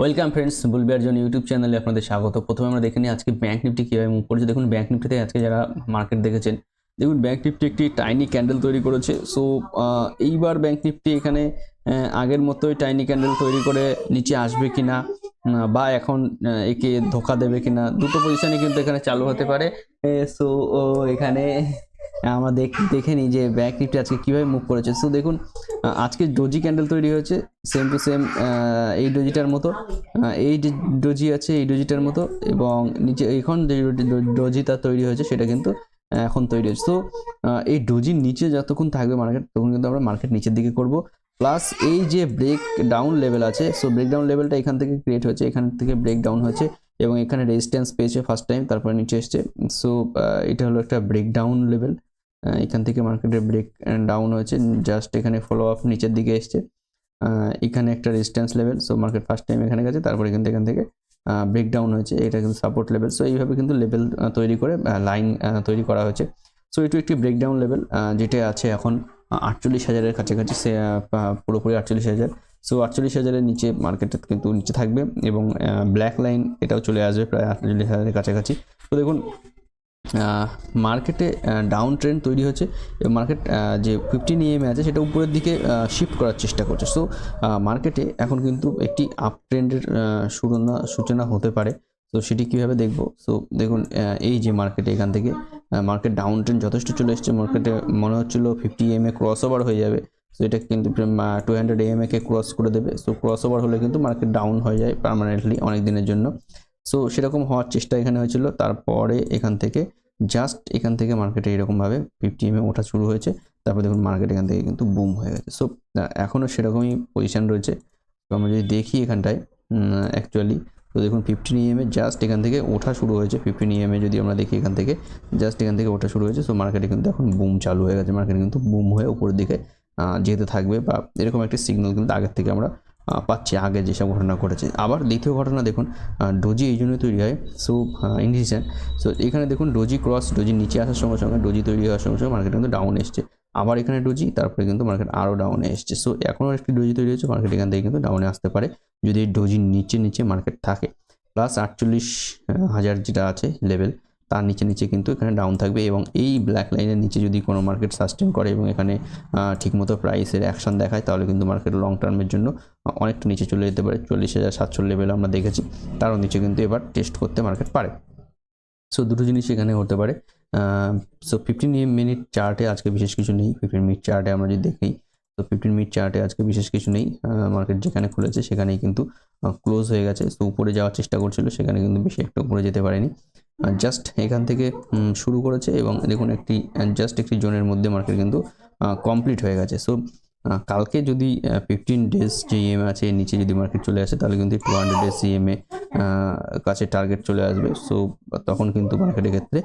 Welcome friends বুলবিয়ার জন্য YouTube চ্যানেলে আপনাদের স্বাগত। প্রথমে আমরা দেখে নিই আজকে ব্যাংক নিফটি কীভাবে মুভ করেছে দেখুন ব্যাংক নিফটিতে আজকে যারা মার্কেট দেখেছেন দেখুন ব্যাংক নিফটি একটি টাইনি ক্যান্ডেল তৈরি করেছে। সো এইবার ব্যাংক নিফটি এখানে আগের মতোই টাইনি ক্যান্ডেল তৈরি করে নিচে আসবে কিনা আহ, বা এখন একে ধোকা দেবে কিনা দুটো পজিশনে কিন্তু এখানে চালু হতে পারে। সো এখানে আমরা দেখ নিই যে ব্যাংক নিফটি আজকে কীভাবে মুভ করেছে। সো দেখুন আজকে ডোজি ক্যান্ডেল তৈরি হয়েছে সেম টু সেম এই ডোজিটার মতো। এই ডোজি আছে, এই ডোজিটার মতো, এবং নিচে এখন যে ডোজিটা তৈরি হয়েছে, সেটা কিন্তু এখন তৈরি হয়েছে। তো এই ডোজির নিচে যতক্ষণ থাকবে মার্কেট তখন কিন্তু আমরা মার্কেট নিচের দিকে করব। প্লাস এই যে ব্রেক ডাউন লেভেল আছে সো ব্রেক ডাউন লেভেলটা এখান থেকে ক্রিয়েট হয়েছে, এখান থেকে ব্রেক ডাউন হয়েছে, এবং এখানে রেজিস্ট্যান্স পেয়েছে ফার্স্ট টাইম তারপরে নিচে এসছে। সো এটা হলো একটা ব্রেক ডাউন লেভেল এখান থেকে মার্কেটের ব্রেক ডাউন হয়েছে। জাস্ট এখানে ফলো আপ নিচের দিকে এসছে। এখানে একটা resistance level so market first time এখানে গেছে, তারপরে এখান থেকে ব্রেক ডাউন হয়েছে। এটা কিন্তু সাপোর্ট লেভেল সো এইভাবে কিন্তু লেভেল তৈরি করে লাইন তৈরি করা হয়েছে। সো এটু একটি ব্রেকডাউন লেভেল যেটা আছে এখন আটচল্লিশ হাজারের কাছাকাছি, সে পুরোপুরি আটচল্লিশ হাজার। সো আটচল্লিশ হাজারের নিচে মার্কেটে কিন্তু নিচে থাকবে এবং ব্ল্যাক লাইন এটাও চলে আসবে প্রায় আটচল্লিশ হাজারের কাছাকাছি। তো দেখুন মার্কেটে ডাউন ট্রেন্ড তৈরি হচ্ছে। এবং মার্কেট যে ফিফটিন ইএমএ আছে, সেটা উপরের দিকে শিফট করার চেষ্টা করছে। সো মার্কেটে এখন কিন্তু একটি আপ ট্রেন্ডের সূচনা সূচনা হতে পারে। তো সেটি কীভাবে দেখব? সো দেখুন এই যে মার্কেটে এখান থেকে মার্কেট ডাউন ট্রেন্ড যথেষ্ট চলে এসছে। মার্কেটে মনে হচ্ছিল fifty M A cross over হয়ে যাবে। সো এটা কিন্তু টু হান্ড্রেড এম কে ক্রস করে দেবে। সো ক্রস ওভার হলে কিন্তু মার্কেট ডাউন হয়ে যায় পার্মানেন্টলি অনেক দিনের জন্য। সো সেরকম হওয়ার চেষ্টা এখানে হয়েছিল। তারপরে এখান থেকে জাস্ট এখান থেকে মার্কেটে এরকমভাবে ফিফটি এম ওঠা শুরু হয়েছে। তারপর দেখুন মার্কেট এখান থেকে কিন্তু বুম হয়ে গেছে। সো এখনও সেরকমই পজিশন রয়েছে। তো আমরা যদি দেখি এখানটায় অ্যাকচুয়ালি তো দেখুন ফিফটিন ইএমএ জাস্ট এখান থেকে ওঠা শুরু হয়েছে। ফিফটিন ইএমএ যদি আমরা দেখি এখান থেকে জাস্ট এখান থেকে ওঠা শুরু হয়েছে। সো মার্কেটে কিন্তু এখন বুম চালু হয়ে গেছে। মার্কেট কিন্তু বুম হয়ে উপরের দিকে যেতে থাকবে বা এরকম একটা সিগন্যাল কিন্তু আগের থেকে আমরা পাচ্ছি আগে যেসব ঘটনা ঘটেছে। আবার দ্বিতীয় ঘটনা দেখুন ডোজি এই জন্যই তৈরি হয়, সো ইন্ডিসিশন সো এখানে দেখুন ডোজি ক্রস ডোজি নিচে আসার সঙ্গে সঙ্গে ডোজি তৈরি হওয়ার সঙ্গে সঙ্গে মার্কেট কিন্তু ডাউন এসছে। আবার এখানে ডোজি, তারপরে কিন্তু মার্কেট আরও ডাউনে এসছে। সো এখনও একটি ডোজি তৈরি হচ্ছে মার্কেট এখান থেকে কিন্তু ডাউনে আসতে পারে, যদি ডোজির নিচে নিচে মার্কেট থাকে। প্লাস আটচল্লিশ হাজার যেটা আছে লেভেল তার নিচে নিচে কিন্তু এখানে ডাউন থাকবে এবং এই ব্ল্যাক লাইনের নিচে যদি কোনো মার্কেট সাস্টেন করে এবং এখানে ঠিকমতো প্রাইসের অ্যাকশন দেখায়, তাহলে কিন্তু মার্কেট লং টার্মের জন্য অনেকটা নিচে চলে যেতে পারে। চল্লিশ হাজার সাতশো লেভেল আমরা দেখেছি। তারও নিচে কিন্তু এবার টেস্ট করতে মার্কেট পারে। সো দুটো জিনিস এখানে হতে পারে। সো ফিফটিন মিনিট চার্টে আজকে বিশেষ কিছু নেই। ফিফটিন মিনিট চার্টে আমরা যদি দেখি তো ফিফটিন মিনিট চার্টে আজকে বিশেষ কিছু নেই মার্কেট যেখানে খুলেছে সেখানেই কিন্তু ক্লোজ হয়ে গেছে। তো উপরে যাওয়ার চেষ্টা করছিল, সেখানে কিন্তু বেশি একটা উপরে যেতে পারেনি। জাস্ট এখান থেকে শুরু করেছে এবং দেখুন একটি জাস্ট একটি জোনের মধ্যে মার্কেট কিন্তু কমপ্লিট হয়ে গেছে। সো কালকে যদি ফিফটিন ডেজ যে ইএমএ আছে নিচে যদি মার্কেট চলে আসে, তাহলে কিন্তু টু হান্ড্রেড ডেজ ইএমএ কাছে টার্গেট চলে আসবে। সো তখন কিন্তু মার্কেটের ক্ষেত্রে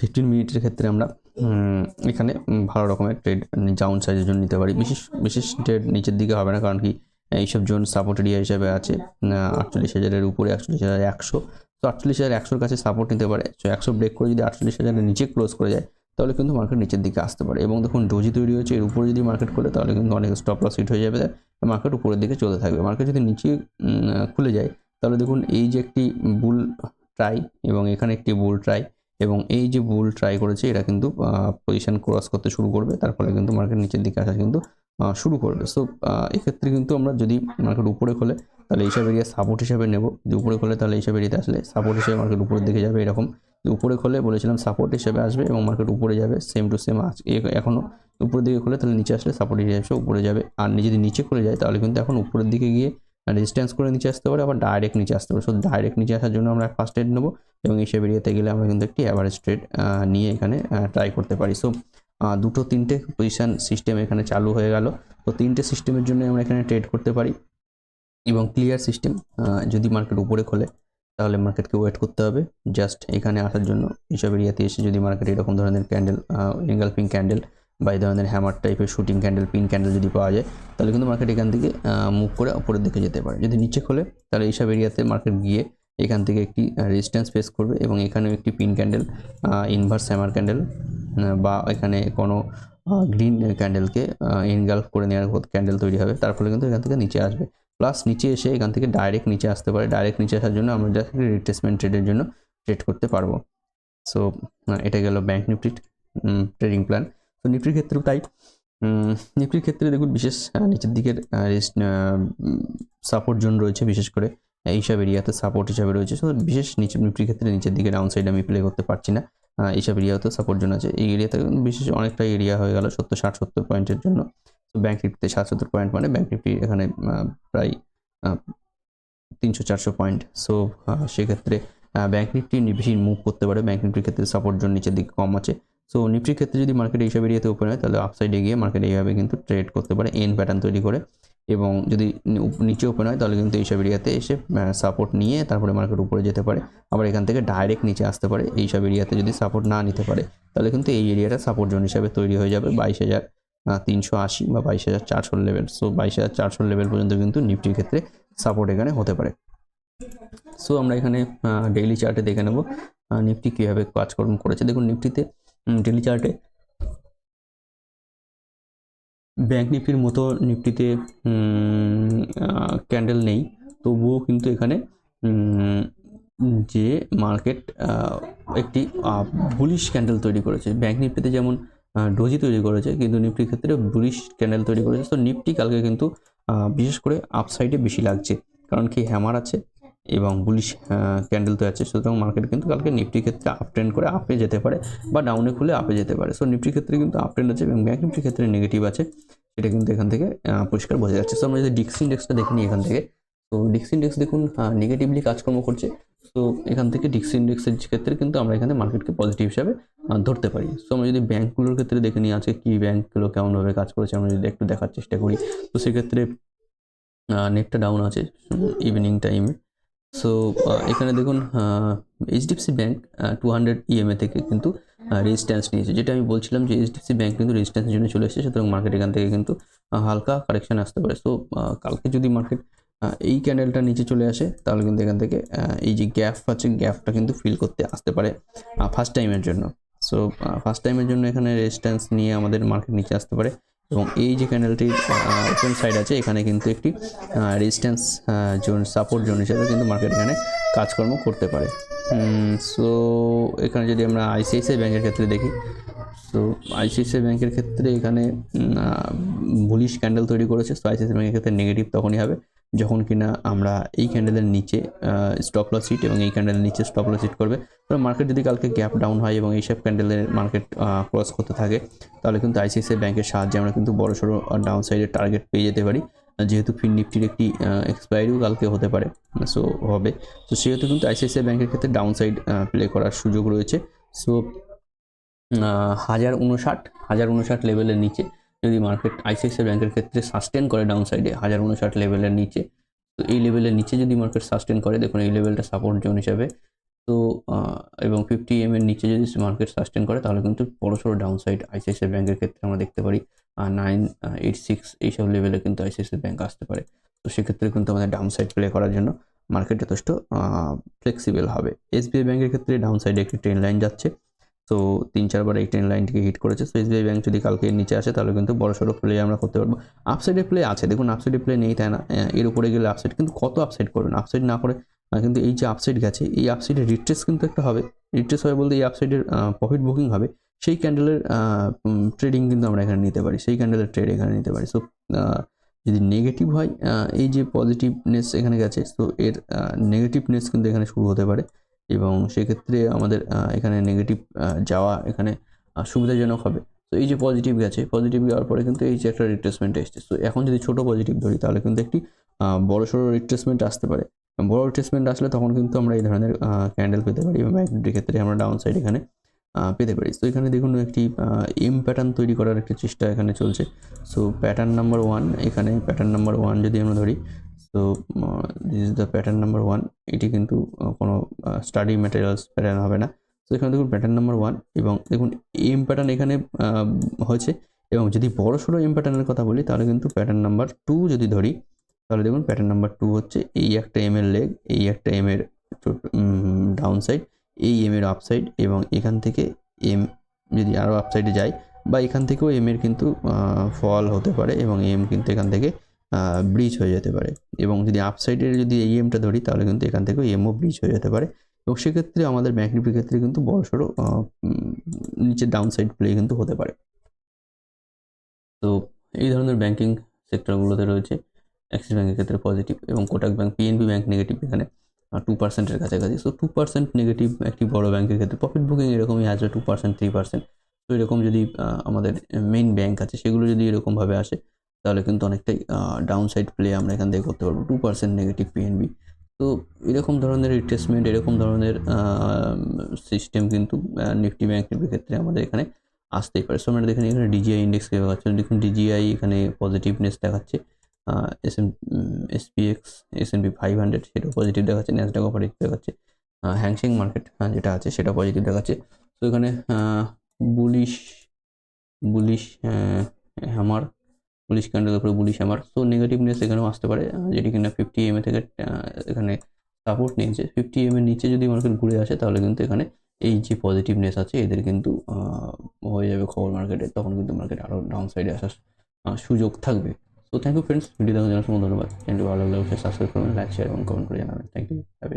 ফিফটিন মিনিটের ক্ষেত্রে আমরা এখানে ভালো রকমের ট্রেড ডাউন সাইজের জন্য নিতে পারি। বিশেষ বিশেষ ট্রেড নিচের দিকে হবে না, কারণ কি এইসব জোন সাপোর্ট এরিয়া হিসাবে আছে। আটচল্লিশ হাজারের উপরে একচল্লিশ হাজার একশো। তো আটচল্লিশ হাজার একশোর কাছে সাপোর্ট নিতে পারে। তো একশো ব্রেক করে যদি আটচল্লিশ হাজারের নিচে ক্লোজ করে যায়, তাহলে কিন্তু মার্কেট নিচের দিকে আসতে পারে। এবং দেখুন ডোজি তৈরি হয়েছে, এর উপরে যদি মার্কেট খোলে, তাহলে কিন্তু অনেক স্টপ লস হিট হয়ে যাবে। মার্কেট উপরের দিকে চলতে থাকবে। মার্কেট যদি নিচে খুলে যায়, তাহলে দেখুন, এই যে একটি বুল ট্রাই এবং এখানে একটি বুল ট্রাই এবং এই যে বুল ট্রাই করেছে, এরা কিন্তু পজিশন ক্রস করতে শুরু করবে। তার ফলে কিন্তু মার্কেট নিচের দিকে আসা কিন্তু শুরু করবে। সো এক্ষেত্রে কিন্তু আমরা যদি মার্কেট উপরে খোলে, তাহলে এইসব এরিয়া সাপোর্ট হিসাবে নেব। যদি উপরে খোলে, তাহলে এইসব এরিয়াতে আসলে সাপোর্ট হিসেবে মার্কেট উপরের দিকে যাবে এরকম। উপরে খোলে, বলেছিলাম সাপোর্ট হিসেবে আসবে এবং মার্কেট উপরে যাবে সেম টু সেম এখনও উপরের দিকে খোলে, তাহলে নিচে আসলে সাপোর্ট হিসেবে উপরে যাবে। আর যদি নিচে খুলে যায়, তাহলে কিন্তু এখন উপরের দিকে গিয়ে রেজিস্ট্যান্স করে নিচে আসতে পারে, আবার ডাইরেক্ট নিচে আসতে পারে। সো ডাইরেক্ট নিচে আসার জন্য আমরা ফার্স্ট ট্রেড নেব এবং এইসব এরিয়াতে গেলে আমরা কিন্তু একটি অ্যাভারেজ ট্রেড নিয়ে এখানে ট্রাই করতে পারি। সো দুটো তিনটে পজিশন সিস্টেম এখানে চালু হয়ে গেল। তো তিনটে সিস্টেমের জন্য আমরা এখানে ট্রেড করতে পারি এবং ক্লিয়ার সিস্টেম যদি মার্কেট উপরে খোলে তাহলে মার্কেটকে ওয়েট করতে হবে। জাস্ট এখানে আসার জন্য এইসব এরিয়াতে এসে যদি মার্কেট এরকম ধরনের ক্যান্ডেল এঙ্গালফিং ক্যান্ডেল বা এই ধরনের হ্যামার টাইপের শুটিং ক্যান্ডেল পিন ক্যান্ডেল যদি পাওয়া যায়, তাহলে কিন্তু মার্কেট এখান থেকে মুভ করে উপরের দিকে যেতে পারে। যদি নিচে খোলে, তাহলে এইসব এরিয়াতে মার্কেট গিয়ে এখান থেকে একটি রেজিস্ট্যান্স ফেস করবে এবং এখানেও একটি pin candle inverse hammer candle বা এখানে কোনো গ্রিন ক্যান্ডেলকে ইনগালফ করে নেওয়ার ক্যান্ডেল তৈরি হবে। তার ফলে কিন্তু এখান থেকে নিচে আসবে। প্লাস নিচে এসে এখান থেকে ডাইরেক্ট নিচে আসতে পারে। ডাইরেক্ট নিচে আসার জন্য আমরা জাস্ট রিট্রেসমেন্ট ট্রেডের জন্য ট্রেড করতে পারব। সো এটা গেল ব্যাংক নিফটির ট্রেডিং প্ল্যান তো নিফটির ক্ষেত্রেও তাই। নিফটির ক্ষেত্রে দেখুন, বিশেষ নিচের দিকের সাপোর্ট জোন রয়েছে বিশেষ করে এইসব এরিয়াতে সাপোর্ট হিসাবে রয়েছে। সো বিশেষ নিচে নিফটির ক্ষেত্রে নিচের দিকে ডাউন সাইড আমি প্লে করতে পারছি না। এইসব এরিয়াতেও সাপোর্ট জোন আছে। এই এরিয়াতে বিশেষ অনেকটা এরিয়া হয়ে গেল সত্তর ষাট সত্তর পয়েন্টের জন্য। তো ব্যাঙ্ক নিফটিতে ষাট সত্তর পয়েন্ট মানে ব্যাঙ্ক নিফটি এখানে প্রায় তিনশো চারশো পয়েন্ট সো সেক্ষেত্রে ব্যাংক নিফটি বেশি মুভ করতে পারে। ব্যাঙ্ক নিফটির ক্ষেত্রে সাপোর্ট জোন নিচের দিকে কম আছে। সো নিফটির ক্ষেত্রে যদি মার্কেট এইসব এরিয়াতে ওপেন হয়, তাহলে আপসাইডে গিয়ে মার্কেট এইভাবে কিন্তু ট্রেড করতে পারে এন প্যাটার্ন তৈরি করে। এবং যদি নিচে ওপেন হয়, তাহলে কিন্তু এইসব এরিয়াতে এসে সাপোর্ট নিয়ে তারপরে মার্কেট উপরে যেতে পারে। আবার এখান থেকে ডাইরেক্ট নিচে আসতে পারে, এইসব এরিয়াতে যদি সাপোর্ট না নিতে পারে, তাহলে কিন্তু এই এরিয়াটা সাপোর্ট জোন হিসাবে তৈরি হয়ে যাবে বাইশ হাজার তিনশো আশি বা বাইশ হাজার চারশো লেভেল সো বাইশ হাজার চারশো লেভেল পর্যন্ত কিন্তু নিফটির ক্ষেত্রে সাপোর্ট এখানে হতে পারে। সো আমরা এখানে ডেইলি চার্টে দেখে নেব নিফটি কীভাবে কাজকর্ম করেছে। দেখুন নিফটিতে ডেইলি চার্টে ব্যাংক নিফটির মতো নিফটিতে ক্যান্ডেল নেই। তবুও কিন্তু এখানে যে মার্কেট একটি বুলিশ ক্যান্ডেল তৈরি করেছে। ব্যাংক নিফটিতে যেমন ডোজি তৈরি করেছে, কিন্তু নিফটির ক্ষেত্রে বুলিশ ক্যান্ডেল তৈরি করেছে। তো নিফটি কালকে কিন্তু বিশেষ করে আপসাইডে বেশি লাগছে। কারণ কি হ্যামার আছে এবং বুলিশ ক্যান্ডেল তো আছে। সুতরাং মার্কেট কিন্তু কালকে নিফটির ক্ষেত্রে আপ ট্রেন্ড করে আপে যেতে পারে বা ডাউনে খুলে আপে যেতে পারে। সো নিফটির ক্ষেত্রে কিন্তু আপ ট্রেন্ড আছে এবং ব্যাংক নিফটির ক্ষেত্রে নেগেটিভ আছে। সেটা কিন্তু এখান থেকে পরিষ্কার বোঝা যাচ্ছে। সো আমরা যদি ডিক্স ইন্ডেক্সটা দেখে নিই এখান থেকে। তো ডিক্স ইন্ডেক্স দেখুন নেগেটিভলি কাজকর্ম করছে। সো এখান থেকে ডিক্স ইন্ডেক্সের ক্ষেত্রে কিন্তু আমরা এখানে মার্কেটকে পজিটিভ হিসাবে ধরতে পারি। সো আমরা যদি ব্যাঙ্কগুলোর ক্ষেত্রে দেখে নিই, আজকে কী ব্যাঙ্কগুলো কেমনভাবে কাজ করেছে, আমরা যদি একটু দেখার চেষ্টা করি। তো, সেক্ষেত্রে নেটটা ডাউন আছে ইভিনিং টাইমে সো এখানে দেখুন HDFC bank two hundred EMA থেকে কিন্তু রেজিস্ট্যান্স নিয়েছে। যেটা আমি বলছিলাম যে এইচডিএফসি ব্যাঙ্ক কিন্তু রেজিস্ট্যান্সের জন্য চলে এসেছে, সুতরাং মার্কেট এখান থেকে কিন্তু হালকা কারেকশন আসতে পারে। সো কালকে যদি মার্কেট এই ক্যান্ডেলটা নিচে চলে আসে, তাহলে কিন্তু এখান থেকে এই যে গ্যাপ আছে গ্যাপটা কিন্তু ফিল করতে আসতে পারে ফার্স্ট টাইমের জন্য। সো ফার্স্ট টাইমের জন্য এখানে রেজিস্ট্যান্স নিয়ে আমাদের মার্কেট নিচে আসতে পারে। এবং এই যে ক্যান্ডেলটির ওপেন সাইড আছে, এখানে কিন্তু একটি রেজিস্ট্যান্স জোন সাপোর্ট জোন হিসেবে কিন্তু মার্কেট এখানে কাজকর্ম করতে পারে। সো এখানে যদি আমরা আইসিআইসিআই ব্যাংকের ক্ষেত্রে দেখি তো আইসিআইসিআই ব্যাংকের ক্ষেত্রে এখানে বুলিশ ক্যান্ডেল তৈরি করেছে তো আইসিআইসিআই ব্যাংকের ক্ষেত্রে নেগেটিভ তখনই হবে। যখন কিনা আমরা এই ক্যান্ডেলের নিচে স্টপ লস হিট এবং এই ক্যান্ডেলের নিচে স্টপ লস হিট করবে, তো মার্কেট যদি কালকে গ্যাপ ডাউন হয় এবং এইসব ক্যান্ডেলের মার্কেট ক্রস করতে থাকে, তাহলে কিন্তু আইসিআইসিআই ব্যাংকের সাহায্যে আমরা কিন্তু বড় সড়ো ডাউন সাইডের টার্গেট পেয়ে যেতে পারি। যেহেতু ফিন নিফটির একটি এক্সপায়ারিও কালকে হতে পারে সো হবে। তো সেহেতু কিন্তু আইসিআইসিআই ব্যাংকের ক্ষেত্রে ডাউন সাইড প্লে করার সুযোগ রয়েছে। সো হাজার উনষাট হাজার উনষাট লেভেলের নিচে যদি মার্কেট আইসিআইসিআই ব্যাংকের ক্ষেত্রে সাস্টেন করে ডাউন সাইডে হাজার উনষাট লেভেলের নিচে, তো এই লেভেলের নিচে যদি মার্কেট সাস্টেন করে, দেখুন এই লেভেলটা সাপোর্ট জোন হিসাবে, তো এবং ফিফটি এম এর নিচে যদি মার্কেট সাস্টেন করে, তাহলে কিন্তু বড় সড়ো ডাউন সাইড আইসিআইসিআই ব্যাংকের ক্ষেত্রে আমরা দেখতে পারি নাইন এইট সিক্স এইসব লেভেলে কিন্তু আইসিআইসিআই ব্যাংক আসতে পারে। তো সেক্ষেত্রে কিন্তু আমাদের ডাউন সাইড প্লে করার জন্য মার্কেট যথেষ্ট ফ্লেক্সিবল হবে। এসবিআই ব্যাংকের ক্ষেত্রে ডাউন সাইডে একটি ট্রেন লাইন যাচ্ছে। তো তিন চারবার এই ট্রেন লাইনটিকে হিট করেছে। সো এসবিআই ব্যাংক যদি কালকে নিচে আসে, তাহলে কিন্তু বড় সড়ো প্লে আমরা করতে পারব। আপসাইডে প্লে আছে। দেখুন আপসাইডে প্লে নেই, তাই না? এর উপরে গেলে আপসাইড কিন্তু কত আপসাইড করবেন? আপসাইড না করে কিন্তু এই যে আপসাইড গেছে, এই আপসাইডের রিট্রেস কিন্তু একটা হবে। রিট্রেস হবে বলতে এই আপসাইডের প্রফিট বুকিং হবে। সেই ক্যান্ডেলের ট্রেডিং কিন্তু আমরা এখানে নিতে পারি। সেই ক্যান্ডেলের ট্রেড এখানে নিতে পারি। সো যদি নেগেটিভ হয় এই যে পজিটিভনেস এখানে গেছে তো এর নেগেটিভনেস কিন্তু এখানে শুরু হতে পারে। এবং সেক্ষেত্রে আমাদের এখানে নেগেটিভ যাওয়া এখানে সুবিধাজনক হবে। তো এই যে পজিটিভ গেছে পজিটিভ যাওয়ার পরে কিন্তু এই যে একটা রিট্রেসমেন্ট এসছে। তো এখন যদি ছোট পজিটিভ ধরি, তাহলে কিন্তু একটি বড় সড়ো রিট্রেসমেন্ট আসতে পারে। বড় রিট্রেসমেন্ট আসলে তখন কিন্তু আমরা এই ধরনের ক্যান্ডেল পেতে পারি এবং ম্যাগনেটিক ক্ষেত্রে আমরা ডাউন সাইড এখানে পেতে পারি। তো এখানে দেখুন একটি এম প্যাটার্ন তৈরি করার একটা চেষ্টা এখানে চলছে। সো প্যাটার্ন নাম্বার ওয়ান এখানে প্যাটার্ন নাম্বার ওয়ান যদি আমরা ধরি so this is the pattern number one এটি কিন্তু কোনো স্টাডি ম্যাটেরিয়ালস প্যাটার্ন হবে না। তো এখানে দেখুন প্যাটার্ন নাম্বার ওয়ান এবং দেখুন এম প্যাটার্ন এখানে হয়েছে। এবং যদি বড় সড়ো এম প্যাটার্নের কথা বলি, তাহলে কিন্তু প্যাটার্ন নাম্বার টু যদি ধরি, তাহলে দেখুন প্যাটার্ন নাম্বার টু হচ্ছে এই একটা এম এর লেগ এই একটা এম এর ডাউন সাইড এই এম এর আপসাইড এবং এখান থেকে এম যদি আরও আপসাইডে যায়, বা এখান থেকেও এম এর কিন্তু ফল হতে পারে এবং এম কিন্তু এখান থেকে ব্রিজ হয়ে যেতে পারে। এবং যদি আপসাইডের যদি এই এমটা ধরি, তাহলে কিন্তু এখান থেকেও ইএমও ব্রিজ হয়ে যেতে পারে। এবং সেক্ষেত্রে আমাদের ব্যাঙ্ক নিফটির ক্ষেত্রে কিন্তু বড়সড় নিচের ডাউন সাইড প্লে কিন্তু হতে পারে। তো এই ধরনের ব্যাঙ্কিং সেক্টরগুলোতে রয়েছে। অ্যাক্সিস ব্যাঙ্কের ক্ষেত্রে পজিটিভ এবং Kotak bank PNB bank negative এখানে টু পার্সেন্টের কাছাকাছি। সো টু পার্সেন্ট নেগেটিভ একটি বড় ব্যাংকের ক্ষেত্রে প্রফিট বুকিং এরকমই আসবে টু পার্সেন্ট থ্রি পার্সেন্ট তো এরকম যদি আমাদের মেইন ব্যাঙ্ক আছে, সেগুলো যদি এরকমভাবে আসে তাহলে কিন্তু অনেকটাই ডাউন সাইড প্লে আমরা এখান থেকে করতে পারব। টু পার্সেন্ট নেগেটিভ পিএনবি তো এরকম ধরনের রিট্রেসমেন্ট এরকম ধরনের সিস্টেম কিন্তু নিফটি ব্যাংক নিফটির ক্ষেত্রে আমাদের এখানে আসতেই পারে। সো আমরা দেখেন এখানে ডিজিআই ইন্ডেক্স দেখাচ্ছে দেখুন ডিজিআই এখানে পজিটিভনেস দেখাচ্ছে S M SPX S N P five hundred সেটাও পজিটিভ দেখাচ্ছে ন্যাসডাক পজিটিভ দেখাচ্ছে হ্যাংসিং মার্কেট যেটা আছে সেটা পজিটিভ দেখাচ্ছে। তো এখানে bullish bullish hammer bullish candle উপরে বুলিশ আমার। সো নেগেটিভনেস এখানেও আসতে পারে যেটি কিনা ফিফটি এম এ থেকে এখানে সাপোর্ট নিয়েছে। ফিফটি এম এর নিচে যদি মার্কেট ঘুরে আসে, তাহলে কিন্তু এখানে এই যে পজিটিভনেস আছে, এদের কিন্তু হয়ে যাবে খবর মার্কেটে তখন কিন্তু মার্কেট আরও ডাউন সাইডে আসার সুযোগ থাকবে। So thank you friends video দেখার জন্য ধন্যবাদ। চ্যানেলটি ভালো লাগলে অবশ্যই সাবস্ক্রাইব করবেন লাইক শেয়ার এবং কমেন্ট করে জানাবেন। Thank you have